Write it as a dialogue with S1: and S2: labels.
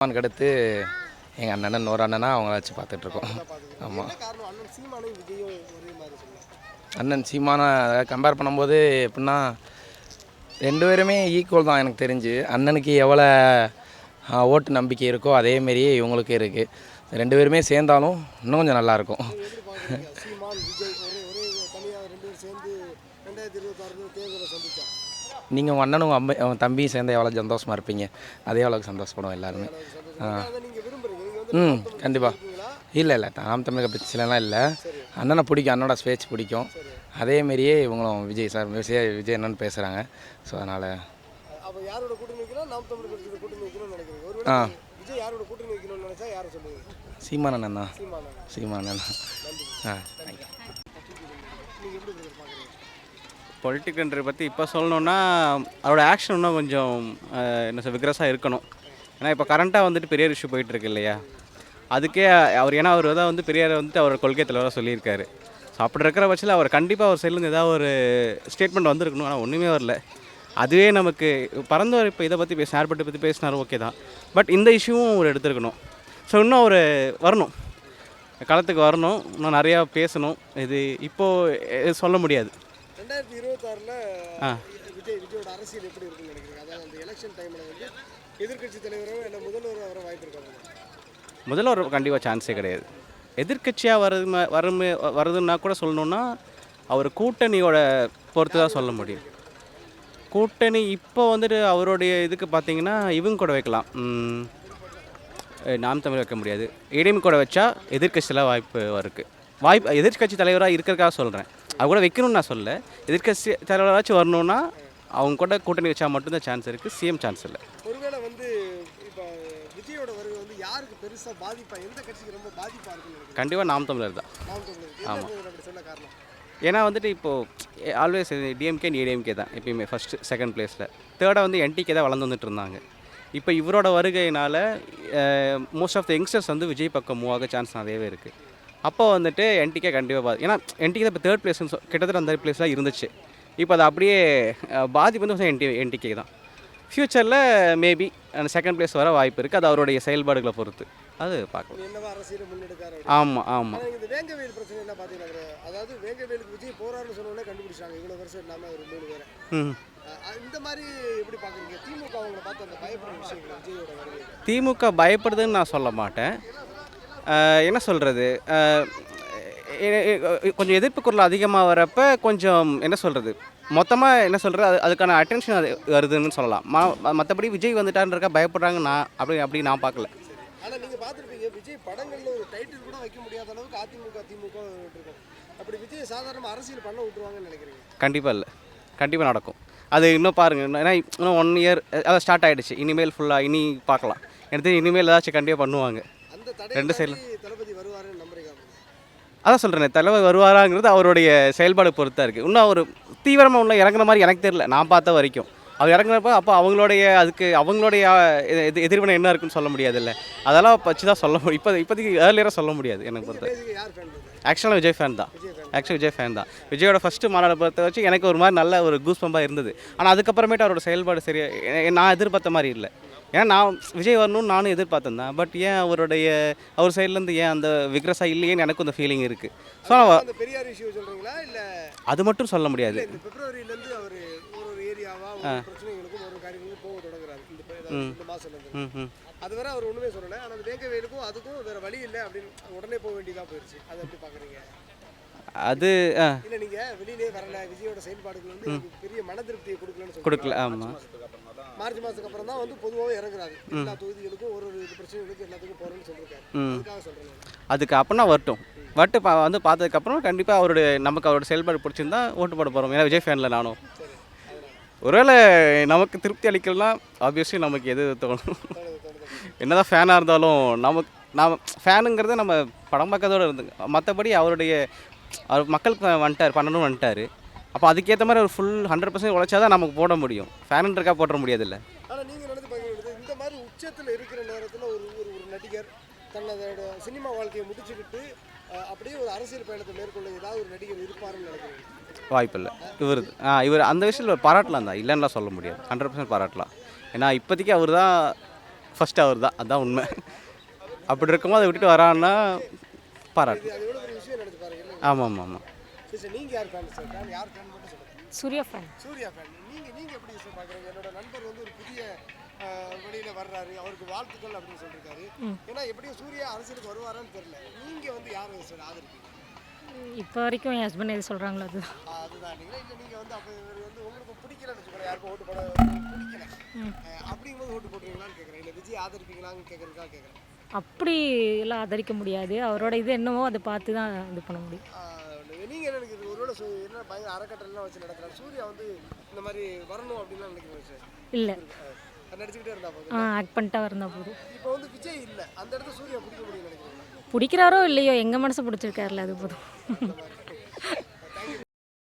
S1: சீமானுக்கு அடுத்து எங்கள் அண்ணன் ஒரு அண்ணனா அவங்கள வச்சு பார்த்துட்ருக்கோம். ஆமாம்
S2: அண்ணன்
S1: சீமானை கம்பேர் பண்ணும்போது எப்படின்னா ரெண்டு பேருமே ஈக்குவல் தான் எனக்கு தெரிஞ்சு. அண்ணனுக்கு எவ்வளோ ஓட்டு நம்பிக்கை இருக்கோ அதேமாரியே இவங்களுக்கு இருக்குது ரெண்டு பேருமே சேர்ந்தாலும் இன்னும் கொஞ்சம் நல்லாயிருக்கும்
S2: சேர்ந்து ரெண்டாயிரத்தி இருபத்தாறு தேர்தலை சந்திச்சா
S1: நீங்கள் உங்கள் அண்ணனும் அம்மை உன் தம்பியும் சேர்ந்து எவ்வளோ சந்தோஷமாக இருப்பீங்க? அதே அளவுக்கு சந்தோஷப்படுவோம் எல்லாருமே. ம் கண்டிப்பாக இல்லை இல்லை நாம் தமிழக பிரச்சனைலாம் இல்லை. அண்ணனை பிடிக்கும் அண்ணனோட ஸ்பேச் பிடிக்கும். அதேமாரியே இவங்களும் விஜய் சார் விஜய் விஜய் என்னன்னு பேசுகிறாங்க ஸோ அதனால்
S2: அப்போ யாரோட கூட்டணி வைக்கணும் நாம் தமிழ் கட்சியோட கூட்டணி வைக்கணும்னு நினைக்கிறீங்க ஒரு
S1: ஆ
S2: விஜய் யாரோட கூட்டணி வைக்கணும்னு நினைச்சா யாரை சொல்லுவீங்க
S1: சீமானண்ணன் தான்
S2: சீமானா
S1: சீமானண்ணன்
S2: நன்றி
S1: ஆ
S2: நீங்கள் எப்படி பிரதர் பார்க்குறீங்க
S3: பொலிட்டிக்கன்றை பற்றி இப்போ சொல்லணுன்னா அவரோட ஆக்ஷன் இன்னும் கொஞ்சம் என்ன சொல் விக்ரஸாக இருக்கணும். ஏன்னா இப்போ கரண்ட்டாக வந்துட்டு பெரியார் இஷ்யூ போயிட்டுருக்கு இல்லையா? அதுக்கே அவர் ஏன்னா அவர் தான் வந்து பெரியார் வந்துட்டு அவர் கொள்கை தலைவராக சொல்லியிருக்காரு. ஸோ அப்படி இருக்கிற பட்சத்தில் அவர் கண்டிப்பாக அவர் சைட்லேருந்து ஏதாவது ஒரு ஸ்டேட்மெண்ட் வந்திருக்கணும். ஆனால் ஒன்றுமே வரல. அதுவே நமக்கு பறந்தவர் இப்போ இதை பற்றி பேச ஏர்பட்டை பற்றி பேசினார் ஓகே தான். பட் இந்த இஷ்யூவும் அவர் எடுத்திருக்கணும். ஸோ இன்னும் அவர் வரணும். களத்துக்கு வரணும். இன்னும் நிறையா பேசணும். இது இப்போது சொல்ல முடியாது.
S2: ரெண்டாயிரத்தி இருபத்தாறில். விஜய் விஜயோட அரசியல் எப்படி இருக்குன்னு நினைக்கிறீங்க? அதாவது அந்த எலெக்ஷன் டைமில் வந்து எதிர்க்கட்சி தலைவரோ இல்லை முதல்வரோ வர வாய்ப்பு இருக்காங்க
S3: முதல்ல? ஒரு கண்டிப்பாக சான்ஸே கிடையாது. எதிர்க்கட்சியாக வருது வரும் வருதுன்னா கூட சொல்லணுன்னா அவர் கூட்டணியோட பொறுத்து தான் சொல்ல முடியும். கூட்டணி இப்போ வந்துட்டு அவருடைய இதுக்கு பார்த்தீங்கன்னா இவங்க கூட வைக்கலாம். நாம் தமிழ் வைக்க முடியாது. ஏடிஎம் கூட வச்சா எதிர்க்கட்சியில் வாய்ப்பு இருக்குது வாய்ப்பு எதிர்க்கட்சி தலைவராக இருக்கிறதுக்காக சொல்கிறேன் அது கூட வைக்கணும்னு நான் சொல்ல எதிர்க்கட்சி தலைவராச்சும் வரணும்னா அவங்க கூட கூட்டணி வச்சா மட்டும்தான் சான்ஸ் இருக்குது சிஎம் சான்ஸ் இல்லை.
S2: ஒருவேளை வந்து இப்போ விஜயோட வருகை வந்து யாருக்கு பெருசாக பாதிப்பா எந்த கட்சிக்கு ரொம்ப பாதிப்பாக இருக்குன்னு
S3: கண்டிப்பாக நாம் தமிழர் தான்.
S2: அப்படி சொல்ல காரணம்?
S3: ஏன்னா வந்துட்டு இப்போது ஆல்வேஸ் டிஎம்கே ஏடிஎம்கே தான் எப்பயுமே ஃபஸ்ட்டு செகண்ட் பிளேஸில் தேர்டாக வந்து என்டிகே தான் வளர்ந்து வந்துட்டு இருந்தாங்க. இப்போ இவரோட வருகையினால் மோஸ்ட் ஆஃப் த யங்ஸ்டர்ஸ் வந்து விஜய் பக்கம் மூவ் ஆக சான்ஸ் நிறையவே இருக்குது அப்போ வந்துட்டு என்டிகே கண்டிப்பாக பாதி ஏன்னா என்டிகே தான் இப்போ தேர்ட் பிளேஸ்னு கிட்டத்தட்ட அந்த பிளேஸ்லாம் இருந்துச்சு. இப்போ அது அப்படியே பாதிப்பு வந்து என்டி என்டிகே தான். ஃப்யூச்சரில் மேபி அந்த செகண்ட் பிளேஸ் வர வாய்ப்பு இருக்குது அது அவருடைய செயல்பாடுகளை பொறுத்து. அது பார்க்கலாம். ஆமாம் ஆமாம்
S2: இந்த வேங்கவேல் பிரச்சனை என்ன பார்த்தீங்கன்னா அதாவது வேங்கவேலுக்கு விஜய் போறாருன்னு சொன்னோன்னே கண்டுபிடிச்சாங்க இவ்வளோ வருஷம் இல்லாமல் ஒரு மூணு பேரை.
S3: ம்.
S2: அஹ் இந்த மாதிரி எப்படி பார்க்குறீங்க திமுக அவங்கள பார்த்து அந்த பயப்படுற விஷயங்கள் விஜயோட வருகை
S3: திமுக பயப்படுதுன்னு நான் சொல்ல மாட்டேன். என்ன சொல்கிறது கொஞ்சம் எதிர்ப்பு குரல் அதிகமாக வரப்ப கொஞ்சம் என்ன சொல்கிறது மொத்தமாக என்ன சொல்கிறது அது அதுக்கான அட்டென்ஷன் அது வருதுன்னு சொல்லலாம். ம மற்றபடி விஜய் வந்துட்டான்றக்கா பயப்படுறாங்க நான் அப்படி அப்படி நான் பார்க்கல.
S2: ஆனால் நீங்கள் பார்த்துருப்பீங்க விஜய் படங்கள்ல ஒரு டைட்டில் கூட வைக்க முடியாத அளவுக்கு அதிமுக திமுக அப்படி விஜய் சாதாரண அரசியல் பண்ண விட்டுருவாங்கன்னு நினைக்கிறீங்க?
S3: கண்டிப்பாக இல்லை. கண்டிப்பாக நடக்கும். அது இன்னும் பாருங்கள் ஏன்னா இன்னும் ஒன் இயர் அதான் ஸ்டார்ட் ஆகிடுச்சு இனிமேல் ஃபுல்லாக இனி பார்க்கலாம். எனக்கு இனிமேல் ஏதாச்சும் கண்டிப்பாக பண்ணுவாங்க. ரெண்டு
S2: தாண்டி தளபதி வருவாருன்னு நம்புறீங்க
S3: அதான் சொல்கிறேன் தலைவர் வருவாராங்கிறது அவருடைய செயல்பாடு பொறுத்தா இருக்குது இன்னும் அவர் தீவிரமாக உள்ள இறங்குற மாதிரி எனக்கு தெரியல. நான் பார்த்த வரைக்கும். அவர் இறங்குறப்ப அப்போ அவங்களுடைய அதுக்கு அவங்களுடைய எது- எதிர்வினை என்ன இருக்குன்னு சொல்ல முடியாதுல்ல. அதெல்லாம் வச்சு தான் சொல்ல முடியும். இப்போ இப்போதைக்கு ஏர்லியராக சொல்ல முடியாது எனக்கு பொறுத்த ஆக்சுவலாக விஜய் ஃபேன் தான்.
S2: Vijay fan
S3: actually Vijay fan தான். விஜயோட ஃபஸ்ட்டு மாநாடு பொறுத்த வச்சு எனக்கு ஒரு மாதிரி நல்ல ஒரு கூஸ் பம்பாக இருந்தது. ஆனால் அதுக்கப்புறமேட்டு அவரோட செயல்பாடு சரியா நான் எதிர்பார்த்த மாதிரி இல்லை. ஏன்னா நான் விஜய் வரணும்னு நானும் எதிர்பார்த்தேன் தான். பட் ஏன் அவருடைய அவர் சைட்லேருந்து ஏன் அந்த விக்ரஸா இல்லையேன்னு எனக்கு அந்த ஃபீலிங் இருக்குது ஸோ
S2: அந்த பெரியார் இஷ்யூ சொல்றீங்களா? இல்ல
S3: அது மட்டும் சொல்ல முடியாது.
S2: பிரச்சனைகளுக்கும் ஒரு காரியங்களுக்கும் போக தொடங்குறாரு. இந்த அது வரை அவர் ஒண்ணுமே சொல்லல. ஆனா அந்த வேங்கவேலுக்கும் அதுக்கும் வேற வழி இல்லை அப்படின்னு உடனே போக வேண்டியதா போயிருச்சு. அதை எப்படி பாக்குறீங்க?
S3: அது ஆ.
S2: இல்ல நீங்க வெளியிலே வரல. விஜயோட செயல்பாடுகள் வந்து பெரிய மன திருப்தியை கொடுக்கலன்னு
S3: கொடுக்கல ஆமாம்
S2: மார்ச் மாசத்துக்கு அப்புறம் தான் வந்து பொதுவாகவே இறங்குறாரு. எல்லா தொகுதிகளுக்கும் ஒரு ஒரு இது பிரச்சனைகளுக்கும் எல்லாத்துக்கும். அதுக்காக சொல்றேன் நான்.
S3: அதுக்கு அப்படின்னா வரட்டும். வட்டு பா வந்து பார்த்ததுக்கப்புறம் கண்டிப்பாக அவருடைய நமக்கு அவரோட செயல்பாடு பிடிச்சிருந்தா ஓட்டு போட போகிறோம் ஏன்னா விஜய் ஃபேனில் நானும். ஒருவேளை நமக்கு திருப்தி அளிக்கலாம் ஆப்வியஸ்லி நமக்கு எது தோணும்? என்னதான் ஃபேனாக இருந்தாலும் நமக்கு நாம் ஃபேனுங்கிறத நம்ம படம் பார்க்கறதோட இருந்து மற்றபடி அவருடைய அவர் மக்களுக்கு வந்துட்டார் பண்ணணும் வந்துட்டார். அப்போ அதுக்கேற்ற மாதிரி ஒரு ஃபுல் ஹண்ட்ரட் பர்சன்ட் உழைச்சா தான் நமக்கு போட முடியும். ஃபேனுன்றக்கா போட முடியாதுல்ல.
S2: ஆனா இந்த மாதிரி உச்சத்தில் இருக்கிற நேரத்தில் ஒரு ஒரு நடிகர் தன்னதோட சினிமா வாழ்க்கையை முடிச்சுக்கிட்டு அப்படியே ஒரு அரசியல் பயணத்தை மேற்கொள்ள ஏதாவது ஒரு நடிகர் இருப்பாருன்னு நினைக்கிறீங்க
S3: வாய்ப்பில்லை. இவர் ஆ இவர் அந்த விஷயத்தில் பாராட்டலாம் தான். இல்லைன்னா சொல்ல முடியாது. ஹண்ட்ரட் பர்சன்ட் பாராட்டலாம். ஏன்னா இப்போதைக்கு அவர் தான் ஃபஸ்ட்டு அவர் தான். அதான் உண்மை. அப்படி இருக்கும்போது அதை விட்டுட்டு வரான்னா பாராட்டு.
S2: அது எவ்வளோ பெரிய விஷயம் நினைச்சு பாருங்க. இல்லை
S3: ஆமாம் ஆமாம் ஆமாம்
S2: நீங்கள் யார் ஃபேன் சார் ஃபேன் யார் ஃபேன் மட்டும் சொல்லுங்கள்
S4: சூர்யா ஃபேன்
S2: சூர்யா ஃபேன் நீங்கள் நீங்கள் எப்படி சார் பார்க்குறீங்க என்னோட நண்பர் வந்து ஒரு புதிய வெளியில வர்றாரு. அவருக்கு வாழ்த்துக்கள் அப்படின்னு சொல்லியிருக்காரு ஏன்னா எப்படியும் சூர்யா அரசியலுக்கு வருவாரான்னு தெரியல. நீங்கள் வந்து யார் சார் ஆதரிப்பீங்க?
S4: இப்போ வரைக்கும் என் ஹஸ்பண்ட் எது சொல்கிறாங்களோ அது
S2: ஆ, அதுதான். நீங்களா இல்லை நீங்கள் வந்து அப்போ இவர் வந்து உங்களுக்கு பிடிக்கலன்னு வச்சுக்கோங்க யாருக்கும் ஓட்டு போட பிடிக்கல. அப்படிங்கும்போது ஓட்டு போட்டுருவீங்களான்னு கேட்குறேன் இல்லை விஜய் ஆதரிப்பீங்களான்னு கேட்குறதுக்காக கேட்குறேன்
S4: அப்படி எல்லாம் ஆதரிக்க முடியாது. அவரோட இது என்னவோ அதை பார்த்து தான் இது பண்ண முடியும்.
S2: நீங்கள் என்ன நினைக்கிறீங்க? ஒருவேளை என்ன பயங்கர அறக்கட்டளைலாம் வச்சு நடத்துறாரு. சூர்யா வந்து இந்த மாதிரி வரணும் அப்படின்லாம் நினைக்கிறீங்க சார்?
S4: இல்லை.
S2: நடிச்சுக்கிட்டே இருந்தா போதும்.
S4: ஆ ஆக்ட் பண்ணிட்டா இருந்தால் போதும்.
S2: இப்போ வந்து விஜய் இல்லை. அந்த இடத்துல சூர்யா பிடிக்க முடியும்னு நினைக்கிறீங்க?
S4: பிடிக்கிறாரோ இல்லையோ எங்கள் மனசை பிடிச்சிருக்காருல அது போதும்.